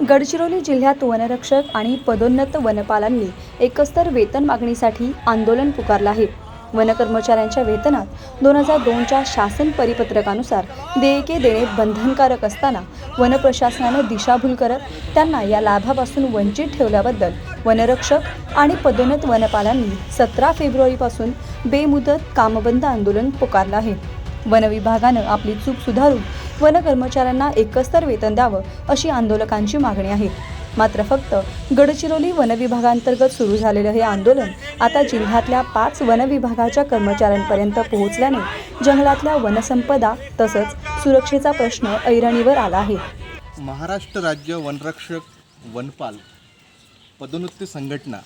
गडचिरोली जिल्ह्यात वनरक्षक आणि पदोन्नत वनपालांनी एकस्तर वेतन मागणीसाठी आंदोलन पुकारलं आहे. वनकर्मचाऱ्यांच्या वेतनात दोन हजार दोनच्या शासन परिपत्रकानुसार देयके देणे बंधनकारक असताना वन प्रशासनानं दिशाभूल करत त्यांना या लाभापासून वंचित ठेवल्याबद्दल वनरक्षक आणि पदोन्नत वनपालांनी सतरा फेब्रुवारीपासून बेमुदत कामबंद आंदोलन पुकारलं आहे. वन विभागानं आपली चूक सुधारून वन कर्मचाऱ्यांना एकस्तर वेतन द्यावं अशी आंदोलकांची मागणी आहे. मात्र फक्त गडचिरोली वनविभागांतर्गत सुरू झालेलं हे आंदोलन आता जिल्ह्यातल्या पाच वनविभागाच्या कर्मचाऱ्यांपर्यंत पोहोचल्याने जंगलातल्या वनसंपदा तसंच सुरक्षेचा प्रश्न ऐरणीवर आला आहे. महाराष्ट्र राज्य वनरक्षक वनपाल पदोन्नती संघटना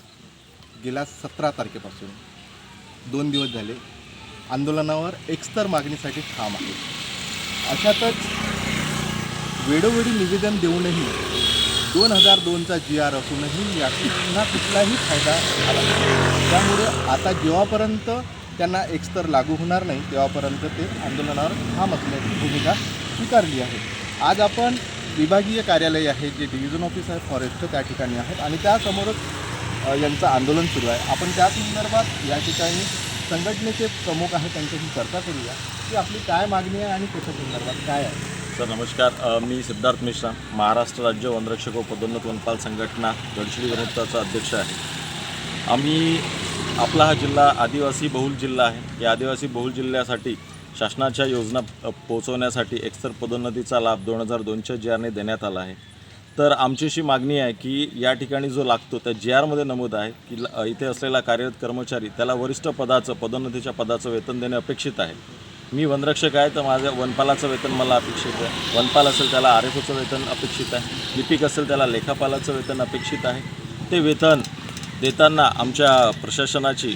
गेल्या सतरा तारखेपासून दोन दिवस झाले आंदोलनावर एकस्तर मागणीसाठी ठाम आहे. अशातच वेळोवेळी निवेदन देऊनही दोन हजार दोनचा जी आर असूनही या कुठला कुठलाही फायदा झाला त्यामुळे आता जेव्हापर्यंत त्यांना एक्स्तर लागू होणार नाही तेव्हापर्यंत ते आंदोलनावर ठाम असल्याची भूमिका स्वीकारली आहे. आज आपण विभागीय कार्यालय आहे जे डिव्हिजन ऑफिस आहे फॉरेस्ट त्या ठिकाणी आहेत आणि त्यासमोरच यांचं आंदोलन सुरू आहे. आपण त्या संदर्भात या ठिकाणी संघटनेचे प्रमुख आहेत त्यांच्याशी चर्चा करूया. की आपली काय मागणी आहे आणि त्याच्या संदर्भात काय आहे? सर नमस्कार. मी सिद्धार्थ मिश्रा महाराष्ट्र राज्य वनरक्षक व पदोन्नत वनपाल संघटना गडचिरी वनविभागाचा अध्यक्ष आहे. आम्ही आपला हा जिल्हा आदिवासी बहुल जिल्हा आहे. या आदिवासी बहुल जिल्ह्यासाठी शासनाच्या योजना पोचवण्यासाठी पोहोचवण्यासाठी पदोन्नतीचा लाभ दोन हजार दोनच्या जी आरने देण्यात आला आहे. तर आमची अशी मागणी आहे की या ठिकाणी जो लागतो त्या जी आरमध्ये नमूद आहे की ल- इथे असलेला कार्यरत कर्मचारी त्याला वरिष्ठ पदाचं पदोन्नतीच्या पदाचं वेतन देणे अपेक्षित आहे. मी वनरक्षक आहे तर माझं वनपालाचं वेतन मला अपेक्षित आहे. वनपाल असेल त्याला आर एफ ओचं वेतन अपेक्षित आहे. लिपिक असेल त्याला लेखापालाचं वेतन अपेक्षित आहे. ते वेतन देताना आमच्या प्रशासनाची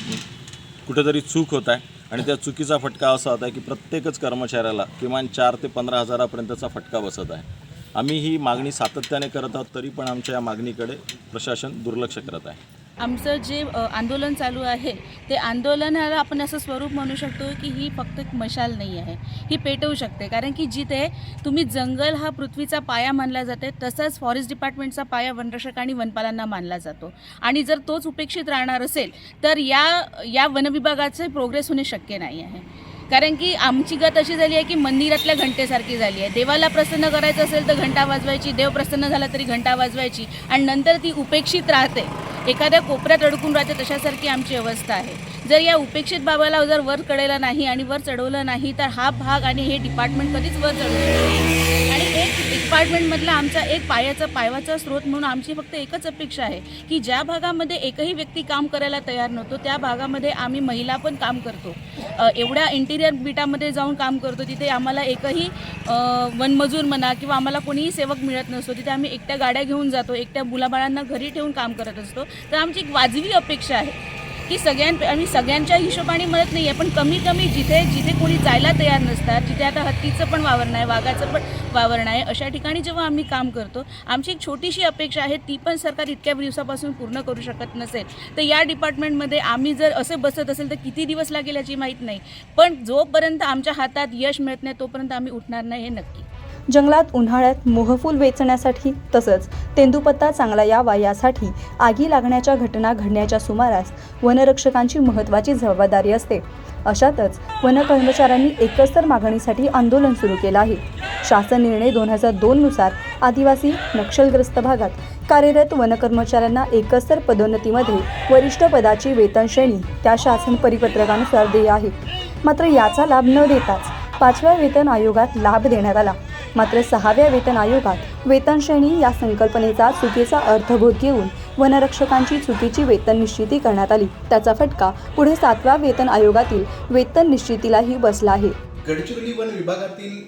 कुठेतरी चूक होत आहे आणि त्या चुकीचा फटका असा होता की प्रत्येकच कर्मचाऱ्याला किमान चार ते पंधरा हजारापर्यंतचा फटका बसत आहे. आम्ही ही मागणी सातत्याने करत आहोत तरी पण आमच्या या मागणीकडे प्रशासन दुर्लक्ष करत आहे. आमचं जे आंदोलन चालू आहे ते आंदोलनाला आपण असं स्वरूप म्हणू शकतो की ही फक्त एक मशाल नाही आहे. ही पेटवू शकते. कारण की जिथे तुम्ही जंगल हा पृथ्वीचा पाया मानला जाते तसंच फॉरेस्ट डिपार्टमेंटचा पाया वनरक्षक आणि वनपालांना मानला जातो. आणि जर तोच उपेक्षित राहणार असेल तर या या वनविभागाचे प्रोग्रेस होणे शक्य नाही आहे. कारण की आमची गत अशी झाली आहे की मंदिरातल्या घंटेसारखी झाली आहे. देवाला प्रसन्न करायचं असेल तर घंटा वाजवायची देव प्रसन्न झाला तरी घंटा वाजवायची आणि नंतर ती उपेक्षित राहते. एखाद्या कोपऱ्यात अडकून राहते तशासारखी आमची अवस्था आहे. जर या उपेक्षित बाबाला जर वर कळेला नाही आणि वर चढवलं नाही तर हा भाग आणि हे डिपार्टमेंट कधीच वर चढवलं आणि डिपार्टमेंटमधला आमचा एक पायाचा पायवाचा स्रोत म्हणून आमची फक्त एकच अपेक्षा आहे की ज्या भागामध्ये एकही व्यक्ती काम करायला तयार नव्हतो त्या भागामध्ये आम्ही महिला पण काम करतो. एवढ्या इंटिरियर बिटामध्ये जाऊन काम करतो तिथे आम्हाला एकही वनमजूर म्हणा किंवा आम्हाला कोणीही सेवक मिळत नसतो. तिथे आम्ही एकट्या गाड्या घेऊन जातो एकट्या मुलाबाळांना घरी ठेवून काम करत असतो. तर आमची एक वाजवी अपेक्षा आहे. की सगळ्यां आणि सगळ्यांच्या हिशोबाने म्हणत नाही आहे पण कमी कमी जिथे जिथे कोणी जायला तयार नसतात जिथे आता हत्तीचं पण वावरणं आहे वाघाचं पण वावरणं आहे अशा ठिकाणी जेव्हा आम्ही काम करतो आमची एक छोटीशी अपेक्षा आहे ती पण सरकार इतक्या दिवसापासून पूर्ण करू शकत नसेल. तर या डिपार्टमेंटमध्ये आम्ही जर असे बसत असेल तर किती दिवस लागेल याची माहीत नाही. पण जोपर्यंत आमच्या हातात यश मिळत नाही तोपर्यंत आम्ही उठणार नाही हे नक्की. जंगलात उन्हाळ्यात मोहफूल वेचण्यासाठी तसंच तेंदुपत्ता चांगला यावा यासाठी आगी लागण्याच्या घटना घडण्याच्या सुमारास वनरक्षकांची महत्त्वाची जबाबदारी असते. अशातच वन कर्मचाऱ्यांनी एकस्तर मागणीसाठी आंदोलन सुरू केलं आहे. शासन निर्णय दोन हजार दोननुसार आदिवासी नक्षलग्रस्त भागात कार्यरत वनकर्मचाऱ्यांना एकस्तर पदोन्नतीमध्ये वरिष्ठ पदाची वेतन श्रेणी त्या शासन परिपत्रकानुसार देय आहे. मात्र याचा लाभ न देताच पाचव्या वेतन आयोगात लाभ देण्यात आला. मात्र सहाव्या वेतन आयोगात वेतनश्रेणी या संकल्पनेचा चुकीचा अर्थबोध घेऊन वनरक्षकांची चुकीची वेतन निश्चिती करण्यात आली. त्याचा फटका पुढे सातव्या वेतन आयोगातील वेतन निश्चितीलाही बसला आहे. गडचिरोली वन विभागातील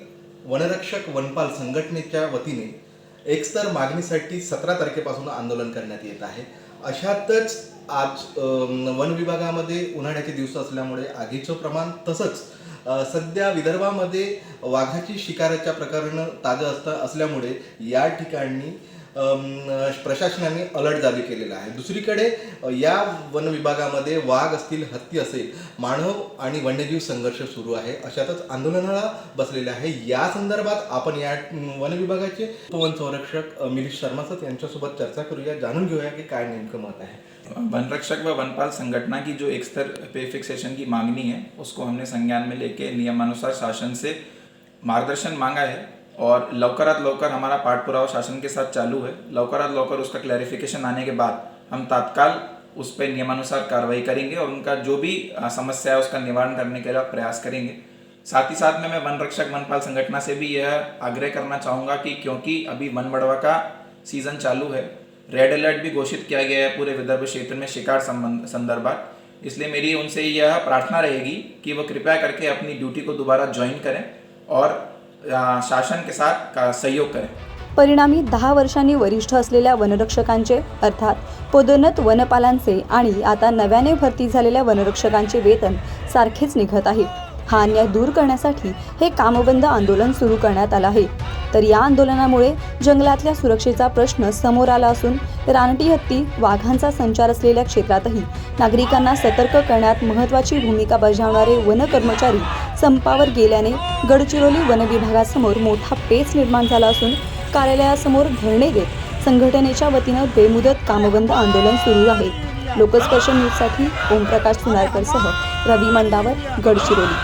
वनरक्षक वनपाल संघटनेच्या वतीने एकस्तर मागणीसाठी सतरा तारखेपासून आंदोलन करण्यात येत आहे. अशातच आज वन विभागामध्ये उन्हाळ्याचे दिवस असल्यामुळे आगीचं प्रमाण तसंच सध्या विदर्भामध्ये वाघाची शिकाराच्या प्रकरणं ताजं असतं असल्यामुळे या ठिकाणी प्रशासनाने अलर्ट जारी केलेला आहे. दुसरीकडे या वन विभागामध्ये वाघ असतील हत्ती असेल मानव आणि वन्यजीव संघर्ष सुरू आहे. अशातच आंदोलनाला बसलेले आहे. या संदर्भात आपण या वन विभागाचे वन संरक्षक मिलिश शर्मा सर यांच्यासोबत चर्चा करूया. जाणून घेऊया की काय नेमकं मत आहे. वन रक्षक व वनपाल संघटना की जो एक स्तर पे फिक्सेशन की मांगनी है उसको हमने संज्ञान में लेके नियमानुसार शासन से मार्गदर्शन मांगा है. और लवकरात लवकर हमारा पाठपुरावा शासन के साथ चालू है। लवकरात लवकर उसका क्लैरिफिकेशन आने के बाद हम तात्काल उस पर नियमानुसार कार्रवाई करेंगे और उनका जो भी समस्या है उसका निवारण करने के लिए प्रयास करेंगे। साथ ही साथ में मैं वन रक्षक वनपाल संगठन से भी यह आग्रह करना चाहूँगा कि क्योंकि अभी वन बढ़वा का सीज़न चालू है रेड अलर्ट भी घोषित किया गया है पूरे विदर्भ क्षेत्र में शिकार संबंध, संदर्भात। इसलिए मेरी उनसे यह प्रार्थना रहेगी कि वो कृपया करके अपनी ड्यूटी को दोबारा ज्वाइन करें और शासन के साथ सहयोग करें। परिणामी दहा वर्षांनी वरिष्ठ असलेल्या वनरक्षकांचे अर्थात पदोन्नत वनपालांचे आणि आता नव्याने भरती झालेल्या वनरक्षकांचे वेतन सारखेच निघत आहे. हा अन्याय दूर करण्यासाठी हे कामबंद आंदोलन सुरू करण्यात आलं आहे. तर या आंदोलनामुळे जंगलातल्या सुरक्षेचा प्रश्न समोर आला असून रानटी हत्ती वाघांचा संचार असलेल्या क्षेत्रातही नागरिकांना सतर्क करण्यात महत्त्वाची भूमिका बजावणारे वन कर्मचारी संपावर गेल्याने गडचिरोली वन विभागासमोर मोठा पेच निर्माण झाला असून कार्यालयासमोर धरणे देत संघटनेच्या वतीनं बेमुदत कामबंद आंदोलन सुरू आहे. लोकस्पर्श न्यूजसाठी ओमप्रकाश सुनारकरसह रवी मंडावर गडचिरोली